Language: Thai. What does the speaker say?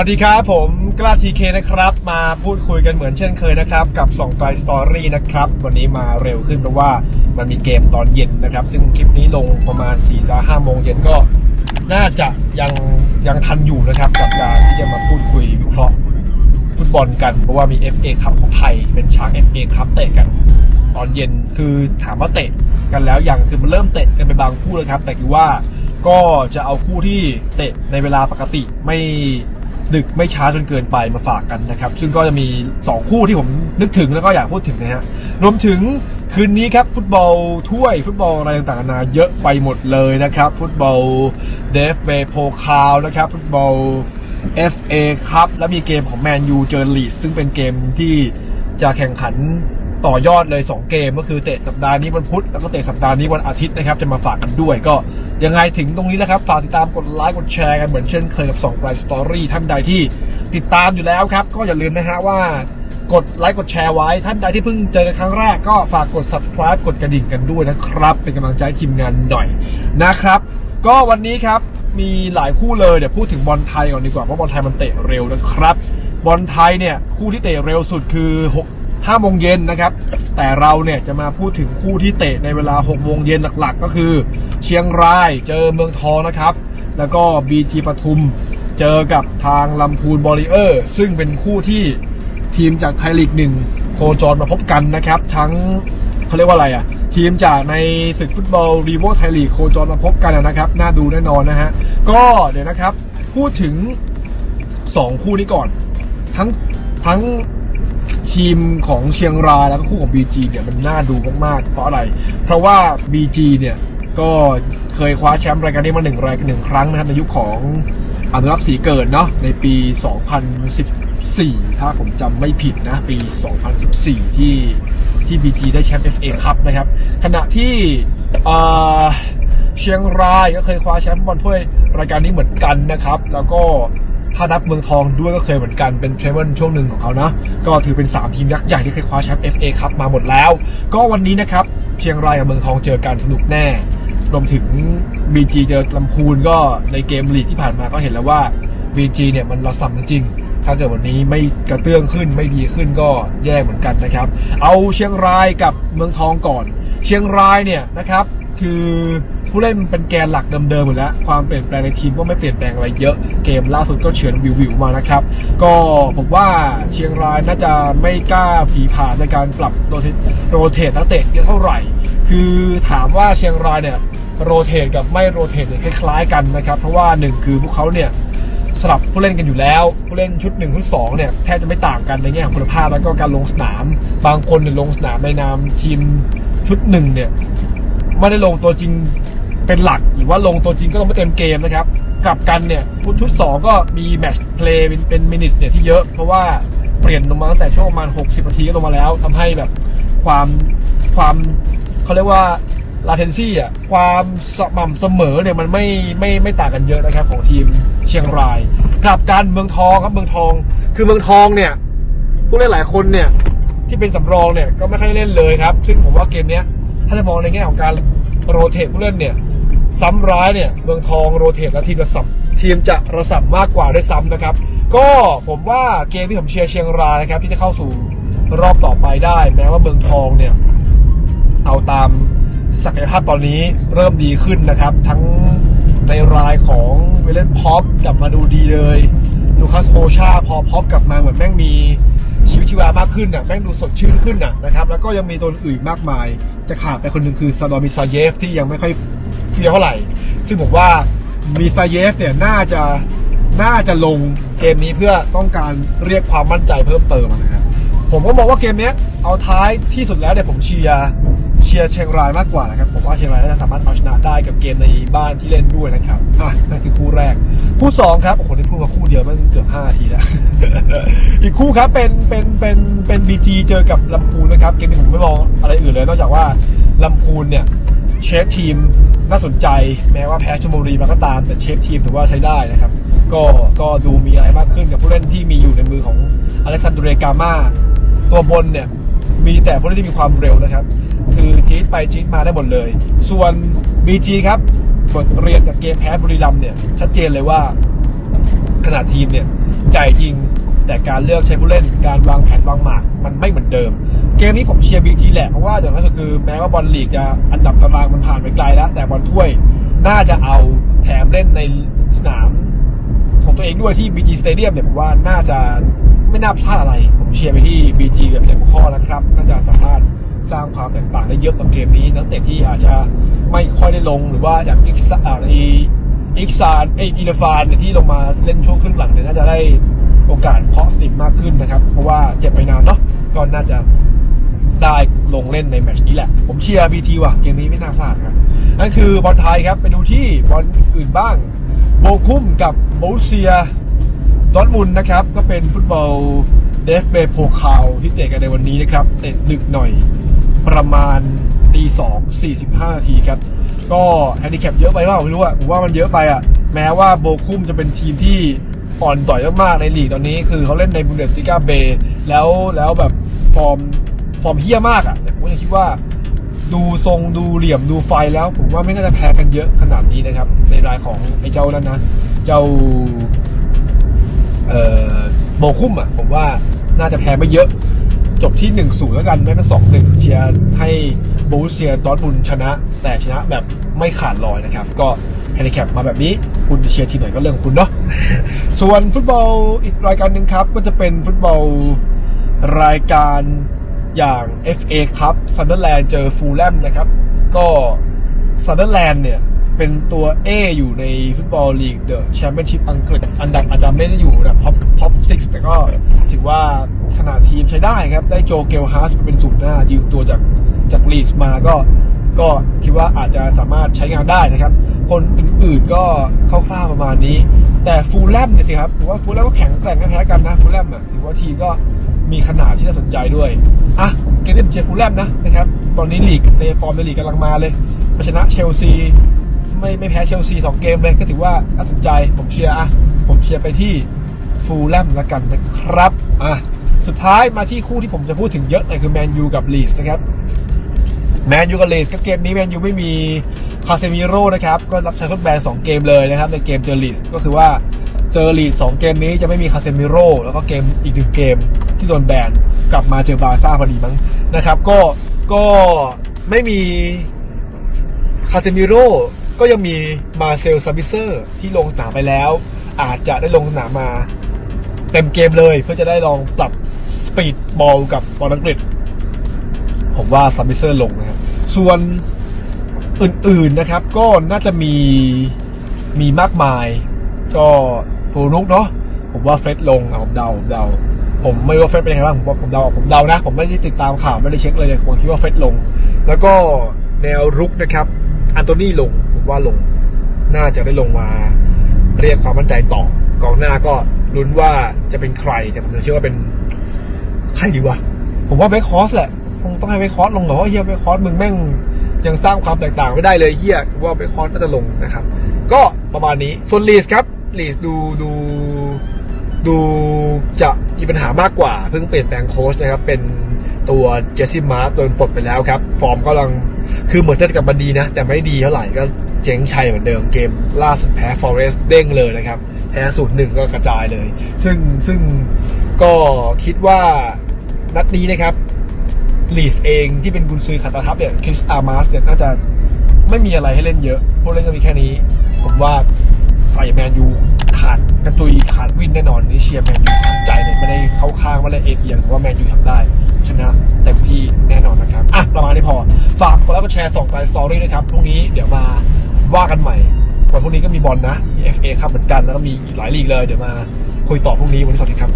วัสดีครับ ผมกล้าทีเคนะครับ มาพูดคุยกันเหมือนเช่นเคยนะครับ กับ2ไกลสตอรี่นะครับ วันนี้มาเร็วขึ้นเพราะว่ามันมีเกมตอนเย็นนะครับ ซึ่งคลิปนี้ลงประมาณ4ี่สาห้าโมงเย็นก็น่าจะยังยังทันอยู่นะครับกับการที่จะมาพูดคุยวิเคราะห์ฟุตบอลกัน เพราะว่ามี FA คัพของไทยเป็นช้าง FA คัพเตะกันตอนเย็นคือถามว่าเตะกันแล้วยังคือมันเริ่มเตะกันไปบางคู่แล้วครับ แต่คือว่าก็จะเอาคู่ที่เตะในเวลาปกติไม่ ดึกไม่ช้าจนเกินไปมาฝากกันนะครับ ซึ่งก็จะมี 2 คู่ที่ผมนึกถึงแล้วก็อยากพูดถึงนะฮะรวมถึงคืนนี้ครับฟุตบอลถ้วยฟุตบอลอะไรต่างๆนานาเยอะไปหมดเลยนะครับ ฟุตบอลเดฟเบโพคาวนะครับ ฟุตบอล FA ครับ และมีเกมของแมนยูเจอร์ลีสซึ่งเป็นเกมที่จะแข่งขัน ต่อยอดเลย 2 เกมก็คือเตะสัปดาห์นี้วันพุธแล้วก็เตะสัปดาห์นี้วันอาทิตย์นะครับ จะมาฝากกันด้วยก็ยังไงถึงตรงนี้แล้วครับฝากติดตามกดไลค์กดแชร์กันเหมือนเช่นเคยกับ2ไลฟ์สตอรี่ท่านใดที่ติดตามอยู่แล้วครับ ก็อย่าลืมนะฮะว่ากดไลค์กดแชร์ไว้ท่านใดที่เพิ่งเจอกันครั้งแรกก็ฝากกด subscribe กดกระดิ่งกันด้วยนะครับ เป็นกำลังใจทีมงานหน่อยนะครับ ก็วันนี้ครับมีหลายคู่เลยเดี๋ยวพูดถึงบอลไทยก่อนดีกว่าเพราะบอลไทยมันเตะเร็วนะครับบอลไทยเนี่ยคู่ที่เตะเร็วสุดคือ 6 5โมงเย็นนะครับ แต่เราเนี่ยจะมาพูดถึงคู่ที่เตะในเวลา6โมงเย็นหลักๆ ก็คือ เชียงรายเจอเมืองทองนะครับ แล้วก็บีจีปทุมเจอกับทางลำพูนบอริเออร์ ซึ่งเป็นคู่ที่ทีมจากไทยลีกหนึ่งโคจรมาพบกันนะครับ ทั้งเขาเรียกว่าอะไรอะ ทีมจากในศึกฟุตบอลรีโวไทยลีกโคจรมาพบกันนะครับ น่าดูแน่นอนนะฮะ ก็เดี๋ยวนะครับ พูดถึง 2 คู่นี้ก่อน ทั้งทั้ง ทีมของเชียงรายแล้วก็คู่ของ BG เนี่ยมันน่าดูมากๆ เพราะอะไร เพราะว่า BG เนี่ยก็เคยคว้าแชมป์รายการนี้มาหนึ่งรายหนึ่งครั้งนะครับในยุคของอนุรักษ์ศรีเกิดเนาะในปี 2014 ถ้าผมจำไม่ผิดนะ ปี 2014 ที่ที่ BG ได้แชมป์ FA คัพนะครับ ขณะที่อ่อเชียงรายก็เคยคว้าแชมป์บอลถ้วยรายการนี้เหมือนกันนะครับ แล้วก็ ถ้านับเมืองทองด้วยก็เคยเหมือนกันเป็นเทรเบิลช่วงหนึ่งของเขานะก็ถือเป็น 3 ทีมยักษ์ใหญ่ที่เคยคว้าแชมป์ FA ครับมาหมดแล้ว ก็วันนี้นะครับเชียงรายกับเมืองทองเจอกันสนุกแน่ รวมถึง BG เจอลำพูนก็ในเกมลีกที่ผ่านมาก็เห็นแล้วว่า BG เนี่ยมันระสำจริงถ้าเกิดวันนี้ไม่กระเตื้องขึ้นไม่ดีขึ้นก็แย่เหมือนกันนะครับ เอาเชียงรายกับเมืองทองก่อน เชียงรายเนี่ยนะครับ คือผู้เล่นเป็นแกนหลักเดิมๆหมดแล้ว ความเปลี่ยนแปลงในทีมก็ไม่เปลี่ยนแปลงอะไรเยอะ เกมล่าสุดก็เฉือนวิววิวๆมานะครับ ก็ผมว่าเชียงรายน่าจะไม่กล้าผีผ่านในการปรับโรเทโรเทตนักเตะเยอะเท่าไหร่ คือถามว่าเชียงรายเนี่ยโรเทตกับไม่โรเทตเนี่ยคล้ายๆกันนะครับ เพราะว่าหนึ่งคือพวกเขาเนี่ยสลับผู้เล่นกันอยู่แล้ว ผู้เล่นชุด1ชุด2เนี่ยแทบจะไม่ต่างกันในแง่ของคุณภาพแล้วก็การลงสนาม บางคนเนี่ยลงสนามในนามทีมชุดหนึ่งเนี่ย ไม่ได้ลงตัวจริงเป็นหลัก หรือว่าลงตัวจริงก็ลงไม่เต็มเกมนะครับกลับกันเนี่ยชุด 2 ก็มีแมตช์เพลย์เป็นเป็นมินิทเนี่ยที่เยอะ เพราะว่าเปลี่ยนลงมาตั้งแต่ช่วงประมาณ 60 นาทีก็ลงมาแล้วทำให้แบบความความเขาเรียกว่า latency อะความสม่ำเสมอเนี่ยมันไม่ไม่ไม่ต่างกันเยอะนะครับของทีมเชียงราย กลับการเมืองทองครับเมืองทอง คือเมืองทองเนี่ยผู้เล่นหลายคนเนี่ยที่เป็นสำรองเนี่ยก็ไม่ค่อยได้เล่นเลยครับ ซึ่งผมว่าเกมเนี้ย ถ้าจะมองในแง่ของการโรเทตผู้เล่นเนี่ยซ้ำร้ายเนี่ยเมืองทองโรเทตและทีมระสับทีมจะระสับมากกว่าด้วยซ้ำนะครับ ก็ผมว่าเกมที่ผมเชียร์เชียงรายนะครับที่จะเข้าสู่รอบต่อไปได้ แม้ว่าเมืองทองเนี่ยเอาตามศักยภาพตอนนี้เริ่มดีขึ้นนะครับ ทั้งในรายของเวเลนพ็อปกลับมาดูดีเลย ลูคัสโฮชาพอพ็อปกลับมาเหมือนแม่งมีชีวิตชีวามากขึ้นอะแม่งดูสดชื่นขึ้นอะนะครับแล้วก็ยังมีตัวอื่นมากมาย จะขาดไปคนหนึ่งคือซาดอมิซาเยฟที่ยังไม่ค่อยเฟี้ยวเท่าไหร่ ซึ่งผมว่ามีซาเยฟเนี่ยน่าจะน่าจะลงเกมนี้เพื่อต้องการเรียกความมั่นใจเพิ่มเติมนะครับผมก็มองว่าเกมนี้เอาท้ายที่สุดแล้วเนี่ยผมเชียร์ เชียร์เชียงรายมากกว่านะครับผมว่าเชียงรายน่าจะสามารถเอาชนะได้กับเกมในบ้านที่เล่นด้วยนะครับอะนั่นคือคู่แรก คู่สองครับโอ้โหนี่พูดมาคู่เดียวมันเกือบ5นาทีแล้ว อีกคู่ครับเป็นเป็นเป็นเป็นบีจีเจอกับลำพูนนะครับเกมนี้ผมไม่มองอะไรอื่นเลยนอกจากว่าลำพูนเนี่ยเชฟทีมน่าสนใจแม้ว่าแพ้ชลบุรีมาก็ตามแต่เชฟทีมถือว่าใช้ได้นะครับ ก็ก็ดูมีอะไรมากขึ้นกับผู้เล่นที่มีอยู่ในมือของอเล็กซานโดเรกามาตัวบนเนี่ย มีแต่ผู้เล่นที่มีความเร็วนะครับ คือจี๊ดไปจี๊ดมาได้หมดเลย ส่วน BG ครับบทเรียนจากเกมแพ้บุรีรัมเนี่ยชัดเจนเลยว่าขนาดทีมเนี่ยใจจริงแต่การเลือกใช้ผู้เล่นการวางแผนวางหมาก มันไม่เหมือนเดิม เกมนี้ผมเชียร์บีจีแหละเพราะว่าอย่างนั้นก็คือแม้ว่าบอลลีกจะอันดับตารางมันผ่านไปไกลแล้ว แต่บอลถ้วยน่าจะเอาแถมเล่นในสนามของตัวเองด้วยที่ BG Stadium เนี่ยผมว่าน่าจะ ไม่น่าพลาดอะไร ผมเชียร์ไปที่ BG แบบเต็มข้อนะครับน่าจะสามารถสร้างความแตกต่างได้เยอะกับเกมนี้ นักเตะที่อาจจะไม่ค่อยได้ลงหรือว่าอย่างอิกซาอ่าอีอิกซานเออีเลฟานเนี่ยที่ลงมาเล่นช่วงครึ่งหลังเนี่ยน่าจะได้โอกาสเคาะสนิมมากขึ้นนะครับ เพราะว่าเจ็บไปนานเนาะก็น่าจะได้ลงเล่นในแมตช์นี้แหละ ผมเชียร์บีทีว่ะ เกมนี้ไม่น่าพลาดครับ นั่นคือบอลไทยครับ ไปดูที่บอลอื่นบ้าง โบคุ้มกับโบรูเซีย ดอร์ทมุนนะครับ ก็เป็นฟุตบอลเดฟเบโพคาวที่เตะกันในวันนี้นะครับ เตะดึกหน่อยประมาณตีสองสี่สิบห้านาทีครับ ก็แฮนดิแคปเยอะไปเปล่าไม่รู้อะผมว่ามันเยอะไปอะแม้ว่าโบคุ้มจะเป็นทีมที่อ่อนต่อยมากๆในลีกตอนนี้ คือเขาเล่นในบุนเดสซิก้าเบแล้วแล้วแบบฟอร์มฟอร์มเฮี้ยมากอะ่ะแต่ผมก็ยังคิดว่าดูทรงดูเหลี่ยมดูไฟแล้ว ผมว่าไม่น่าจะแพ้กันเยอะขนาดนี้นะครับ ในรายของไอ้เจ้านั้นนะ เจ้า โบคุ้มอะ ผมว่าน่าจะแพ้ไม่เยอะ จบที่1นศูแล้วกันแม้ก็สองหนึ่งเชียร์ให้โบรูเซียดอร์ทมุนด์ชนะ แต่ชนะแบบไม่ขาดลอยนะครับ ก็แฮนดิแคปมาแบบนี้ คุณจะเชียร์ทีมไหนก็เรื่องของคุณเนาะส่วนฟุตบอลอีกรายการหนึ่งครับ ก็จะเป็นฟุตบอลรายการอย่าง FA ครับซันเดอร์แลนด์เจอฟูลแลมนะครับ ก็ซันเดอร์แลนด์เนี่ย เป็นตัว A ออยู่ในฟุตบอลลีกเดอะแชมเปี้ยนชิพอังกฤษ อันดับอาจจะไม่ได้อยู่ระดับท็อปท็อป6แต่ก็ถือว่าขนาดทีมใช้ได้ครับ ได้โจเกลฮาร์สเป็นศูนย์หน้า ยืมตัวจากจากลีสมาก็ก็คิดว่าอาจจะสามารถใช้งานได้นะครับ คนอื่นๆก็คร่าวๆประมาณนี้ แต่ฟูลแลมเนี่ยสิครับผมว่าฟูลแลมก็แข็งแกร่งไม่แพ้กันนะฟูลแลมอะถือว่าทีมก็มีขนาดที่น่าสนใจด้วยอะเกมเชียร์ฟูลแลมนะนะครับ ตอนนี้ลีกในฟอร์มในลีกกำลังมาเลยชนะเชลซี ไม่ไม่แพ้เชลซีสองเกมเลยก็ถือว่าน่าสนใจผมเชียร์อะผมเชียร์ไปที่ฟูลแลมละกันนะครับอะสุดท้ายมาที่คู่ที่ผมจะพูดถึงเยอะหน่อยคือแมนยูกับลีสนะครับแมนยูกับเลสก็เกมนี้แมนยูไม่มีคาเซมิโร่นะครับ ก็รับใช้ทดแบน2เกมเลยนะครับ ในเกมเจอลีสก็คือว่าเจอลีส2เกมนี้จะไม่มีคาเซมิโร่แล้วก็เกมอีกหนึ่งเกมที่โดนแบนกลับมาเจอบาร์ซ่าพอดีมั้งนะครับ ก็ก็ไม่มีคาเซมิโร่ ก็ยังมีมาเซลซาบิเซอร์ที่ลงสนามไปแล้ว อาจจะได้ลงสนามมาเต็มเกมเลย เพื่อจะได้ลองปรับสปีดบอลกับบอลอังกฤษ ผมว่าซัมมิเซอร์ลงนะครับ ส่วนอื่นๆนะครับ ก็น่าจะมีมีมากมาย ก็โฮรุกเนาะผมว่าเฟรดลงอะผมเดาผมเดา ผมไม่รู้ว่าเฟรดเป็นยังไงบ้างผมผมเดาผมเดานะ ผมไม่ได้ติดตามข่าวไม่ได้เช็คเลยผมคิดว่าเฟรดลง แล้วก็แนวรุกนะครับ อันโตนี่ลง ว่าลงน่าจะได้ลงมาเรียกความมั่นใจต่อกองหน้าก็ลุ้นว่าจะเป็นใครแต่ผมเชื่อว่าเป็นใครดีวะผมว่าเบคคอสแหละคงต้องให้เบคคอสลงเหรอเฮียเบคคอสมึงแม่งยังสร้างความแตกต่างไม่ได้เลยเฮียว่าเบคคอสน่าจะลงนะครับ ก็ประมาณนี้ส่วนลีสครับลีสดูดูดูจะมีปัญหามากกว่า เพิ่งเปลี่ยนแปลงโค้ชนะครับ เป็นตัวเจสซี่มาร์โดนปลดไปแล้วครับ ฟอร์มก็กำลังคือเหมือนจะกลับมาดีนะ แต่ไม่ดีเท่าไหร่ก็ เจ๊งชัยเหมือนเดิมเกมล่าสุดแพ้ฟอเรสเด้งเลยนะครับแพ้ศูนย์หนึ่งก็กระจายเลย ซึ่งซึ่งก็คิดว่านัดนี้นะครับลีสเองที่เป็นกุนซือขัตาทับเนี่ยคริสอาร์มาสเนี่ยน่าจะไม่มีอะไรให้เล่นเยอะพวกเล่นก็มีแค่นี้ ผมว่าใส่แมนยูขาดกระจุยขาดวินแน่นอนนี่เชียร์แมนยูใจเลยไม่ได้เข้าข้างไม่ได้เอ็นเอียงว่าแมนยูทำได้ชนะเต็มที่แน่นอนนะครับ อะ ประมาณนี้พอ ฝากกดไลค์กดแชร์ส่งไปสตอรี่ด้วยครับพรุ่งนี้เดี๋ยวมา ว่ากันใหม่วันพรุ่งนี้ก็มีบอลนะมี FA ครับเหมือนกันแล้วก็มีอีกหลายลีกเลยเดี๋ยวมาคุยต่อพรุ่งนี้วันนี้สวัสดีครับ